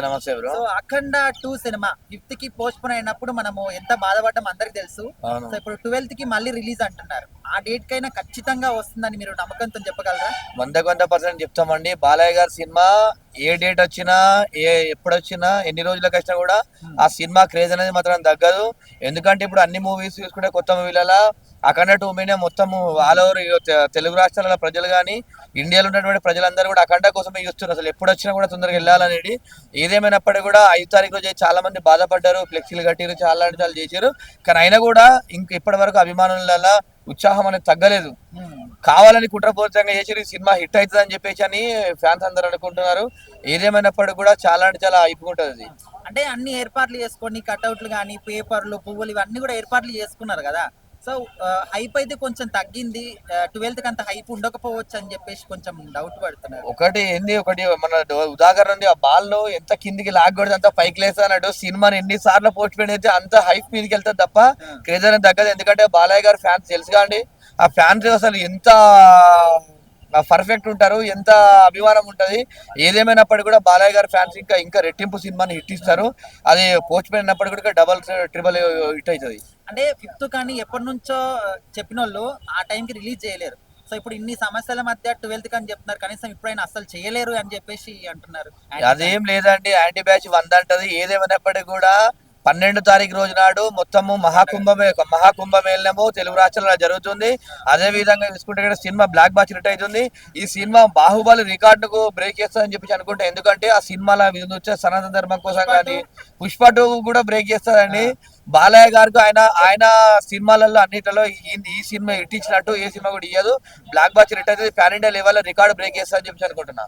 నమస్తే bro so Akhanda two cinema. ఫిఫ్త్కి postpone అయినప్పుడు మనము ఎంత బాధపడ్డం అందరికి తెలుసు. సో ఇప్పుడు ట్వెల్త్కి మళ్ళీ రిలీజ్ అంటున్నారు. ఆ డేట్ కైనా ఖచ్చితంగా వస్తుందని మీరు నమ్మకంతో చెప్పగలరా? వందకు వంద పర్సెంట్ చెప్తామండి. బాలయ్య గారి సినిమా ఏ డేట్ వచ్చినా ఏ ఎప్పుడు వచ్చినా ఎన్ని రోజులకు వచ్చినా కూడా ఆ సినిమా క్రేజ్ అనేది మాత్రం తగ్గదు. ఎందుకంటే ఇప్పుడు అన్ని మూవీస్ చూసుకుంటే కొత్త మూవీలలో అఖండ టూ మీనే మొత్తం ఆల్ ఓవర్ తెలుగు రాష్ట్రాల ప్రజలు కానీ ఇండియాలో ఉన్నటువంటి ప్రజలందరూ కూడా అఖండ కోసమే చూస్తున్నారు. అసలు ఎప్పుడు వచ్చినా కూడా తొందరగా వెళ్ళాలనేది. ఏదేమైనప్పటికీ కూడా ఐదు తారీఖు రోజు చాలా మంది బాధపడ్డారు. ఫ్లెక్సీలు కట్టిరు చాలా చాలా చేశారు. కానీ అయినా కూడా ఇంక ఇప్పటి వరకు అభిమానుల ఉత్సాహం అనేది తగ్గలేదు. కావాలని కుట్రపూరితంగా చేసి సినిమా హిట్ అవుతుంది అని చెప్పేసి అని ఫ్యాన్స్ అందరూ అనుకుంటున్నారు. ఏదేమైనప్పటికీ కూడా చాలా అంటే చాలా అయిపోతుంది అంటే అన్ని ఏర్పాట్లు చేసుకొని కట్అవుట్లు కానీ పేపర్లు పువ్వులు ఇవన్నీ కూడా ఏర్పాట్లు చేసుకున్నారు కదా? సో హైప్ అయితే కొంచెం తగ్గింది. ట్వెల్త్కి అంత హైప్ ఉండకపోవచ్చు అని చెప్పేసి కొంచెం డౌట్ పడుతున్నారు. ఒకటి ఏంది? ఒకటి మన ఉదాహరణ ఉంది ఆ బాల్లో ఎంత కిందికి లాగకూడదు అంత పైకి లేస్తా సినిమాని ఎన్ని సార్లు పోస్ట్ పోయిన అయితే అంత హైప్ మీదకి వెళ్తుంది తప్ప క్రేజ్ అనేది తగ్గదు. ఎందుకంటే బాలయ్య గారు ఫ్యాన్స్ తెలుసు అండి. ఆ ఫ్యాన్స్ అసలు ఎంత పర్ఫెక్ట్ ఉంటారు. ఎంత అభిమానం ఉంటది. ఏదేమైనప్పటికీ కూడా బాలయ్య గారు ఫ్యాన్స్ ఇంకా ఇంకా రెట్టింపు సినిమాని హిట్ ఇస్తారు. అది పోస్ట్ పోయినప్పటికీ కూడా డబల్ ట్రిపుల్ హిట్ అవుతుంది. అంటే ఫిఫ్త్ కానీ ఎప్పటి నుంచో చెప్పిన వాళ్ళు ఆ టైంకి రిలీజ్ చేయలేరు. సో ఇప్పుడు ఇన్ని సమస్యల మధ్య ట్వెల్త్ అని చెప్తున్నారు. కనీసం ఇప్పుడైనా అసలు చేయలేరు అని చెప్పేసి అంటున్నారు. అదేం లేదండి. యాంటీ బ్యాచ్ వంద అంటది. ఏదేమైనప్పటికీ కూడా పన్నెండు తారీఖు రోజు నాడు మొత్తము మహాకుంభమే మహాకుంభమేళనము తెలుగు రాష్ట్రాల్లో జరుగుతుంది. అదే విధంగా చూసుకుంటే కూడా సినిమా బ్లాక్ బాస్ హిట్ అవుతుంది. ఈ సినిమా బాహుబలి రికార్డుకు బ్రేక్ చేస్తుందని చెప్పి అనుకుంటే ఎందుకంటే ఆ సినిమాలో వచ్చే సనాతన ధర్మం కోసం కానీ పుష్ప టూ కూడా బ్రేక్ చేస్తుందండి బాలయ్య గారికి ఆయన ఆయన సినిమాలలో అన్నిటిలో ఈ- సినిమా హిట్ ఇచ్చినట్టు ఏ సినిమా కూడా ఇయ్యదు. బ్లాక్ బాస్ హిట్ అవుతుంది. Pan India level record break చేస్తా అని చెప్పి అనుకుంటున్నా.